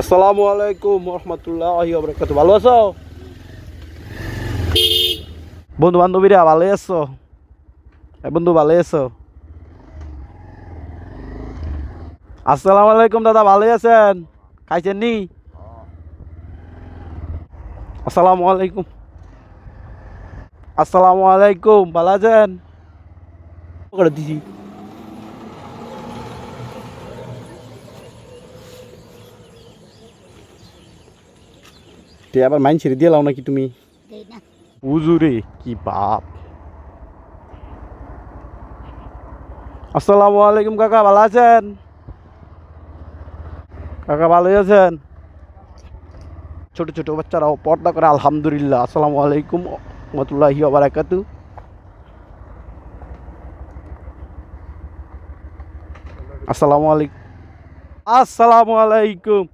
আসসালামু আলাইকুম রহমতুল্লাহ বরকাত ভালো আছো বন্ধু বান্ধবীরা ভালোই আছো এ বন্ধু ভালোই আছো আসসালামু আলাইকুম দাদা ভালোই আছেন খাইছেন নি আসসালামু আলাইকুম আসসালামু আলাইকুম ভালো আছেন করে দিছি তে আবার মাইন ছেড়ে দিয়ে লাও নাকি তুমি? উজুরে কি বাপ। আসসালামু আলাইকুম কাকা ভালো আছেন? কাকা ভালোই আছেন? ছোট ছোট বাচ্চারাও পর্দা করে আলহামদুলিল্লাহ। আসসালামু আলাইকুম রহমতুল্লাহি বারাকাতু। আসসালামু আলাইকুম। আসসালামু আলাইকুম।